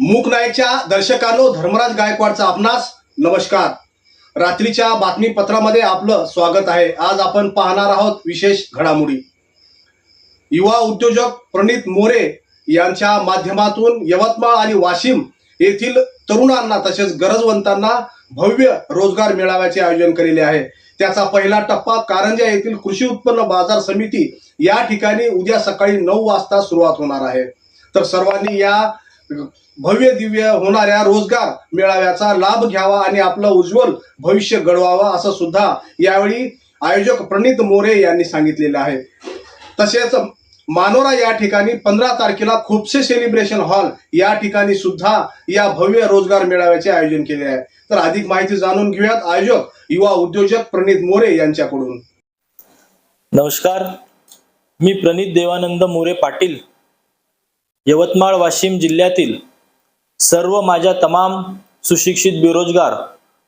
मूक नायकच्या दर्शकांनो धर्मराज गायकवाडचा आपणास नमस्कार. रात्रीच्या बातमीपत्रामध्ये आपलं स्वागत आहे. आज आपण पाहणार आहोत विशेष घडामोडी. युवा उद्योजक प्रणित मोरे यांच्या माध्यमातून यवतमाळ आणि वाशिम येथील तरुणांना तसेच गरजवंतांना भव्य रोजगार मेळाव्याचे आयोजन केलेले आहे. त्याचा पहिला टप्पा कारंजा येथील कृषी उत्पन्न बाजार समिती या ठिकाणी उद्या सकाळी नऊ वाजता सुरुवात होणार आहे. तर सर्वांनी या भव्य दिव्य होणाऱ्या रोजगार मेळाव्याचा लाभ घ्यावा आणि आपलं उज्ज्वल भविष्य घडवावं असं सुद्धा यावेळी आयोजक प्रणित मोरे यांनी सांगितलेलं आहे. तसेच मानोरा या ठिकाणी पंधरा तारखेला खुपसे सेलिब्रेशन हॉल या ठिकाणी सुद्धा या भव्य रोजगार मेळाव्याचे आयोजन केले आहे. तर अधिक माहिती जाणून घेऊयात आयोजक युवा उद्योजक प्रणित मोरे यांच्याकडून. नमस्कार. मी प्रणित देवानंद मोरे पाटील. यवतमाळ वाशिम जिल्ह्यातील सर्व माझ्या तमाम सुशिक्षित बेरोजगार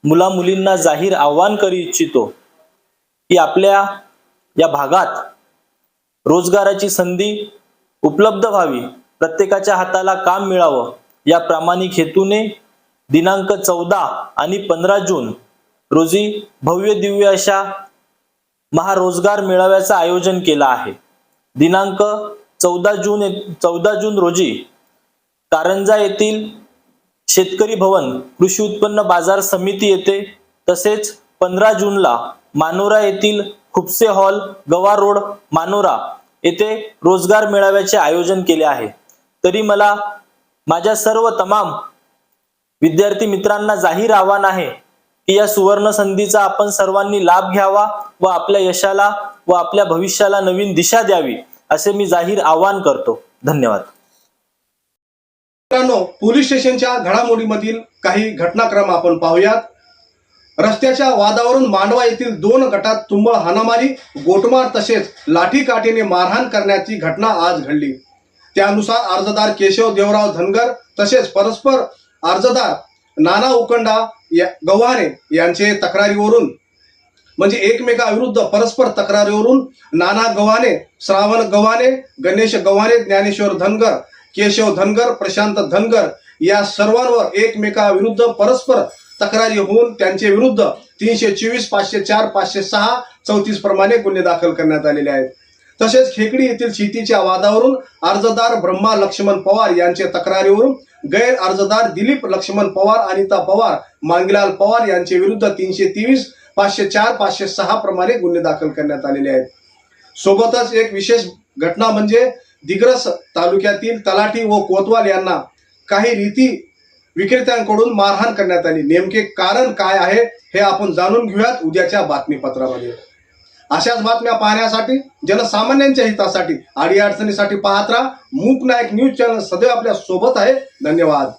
मुला मुलींना जाहीर आव्हान करू इच्छितो की आपल्या या भागात रोजगाराची संधी उपलब्ध व्हावी प्रत्येकाच्या हाताला काम मिळावं या प्रामाणिक हेतूने दिनांक चौदा आणि पंधरा जून रोजी भव्य दिव्य अशा महारोजगार मेळाव्याचं आयोजन केलं आहे. दिनांक चौदा जून चौदा जून रोजी कारंजा येथील शेतकरी भवन कृषी उत्पन्न बाजार समिती येथे तसेच पंधरा जूनला मानोरा येथील खुपसे हॉल गवा रोड मानोरा येथे रोजगार मेळाव्याचे आयोजन केले आहे. तरी मला माझ्या सर्व तमाम विद्यार्थी मित्रांना जाहीर आव्हान आहे की या सुवर्ण संधीचा आपण सर्वांनी लाभ घ्यावा व आपल्या यशाला व आपल्या भविष्याला नवीन दिशा द्यावी. असे मी जाहीर आवाहन करतो. धन्यवाद. मित्रांनो पोलीस स्टेशनच्या घडामोडीमधील काही घटनाक्रम आपण पाहूयात. रस्त्याच्या वादावरून मांडवा येथील दोन गटात तुंबळ हाणामारी गोटमार तसेच लाठीकाठीने मारहाण करण्याची घटना आज घडली. त्यानुसार अर्जदार केशव देवराव धनगर तसेच परस्पर अर्जदार नाना उकंडा या गव्हाणे यांचे तक्रारीवरून म्हणजे एकमेकाविरुद्ध परस्पर तक्रारीवरून नाना गव्हाणे श्रावण गव्हाणे गणेश गव्हाणे ज्ञानेश्वर धनगर केशव धनगर प्रशांत धनगर या सर्वांवर एकमेकाविरुद्ध परस्पर तक्रारी होऊन त्यांचे विरुद्ध तीनशे चोवीस पाचशे चार पाचशे सहा चौतीस प्रमाणे गुन्हे दाखल करण्यात आलेले आहेत. तसेच खेकडी येथील शेतीच्या वादावरून अर्जदार ब्रह्मा लक्ष्मण पवार यांचे तक्रारीवरून गैर अर्जदार दिलीप लक्ष्मण पवार अनिता पवार मांगीलाल पवार यांचे विरुद्ध तीनशे तेवीस पाचशे चार पाचशे सहा प्रमाणे गुन्हे दाखल करण्यात आलेले आहेत. सोबतच एक विशेष घटना म्हणजे दिग्रस तालुक्यातील तलाठी व कोतवाल यांना काही रीती विक्रेत्यांकडून मारहाण करण्यात आली. नेमके कारण काय आहे हे आपण जाणून घेऊयात उद्याच्या बातमीपत्रामध्ये. अशाच बातम्या पाहण्यासाठी जनसामान्यांच्या हितासाठी अडीअडचणीसाठी पाहत राहा. मूक नायक न्यूज चॅनल सदैव आपल्यासोबत आहे. धन्यवाद.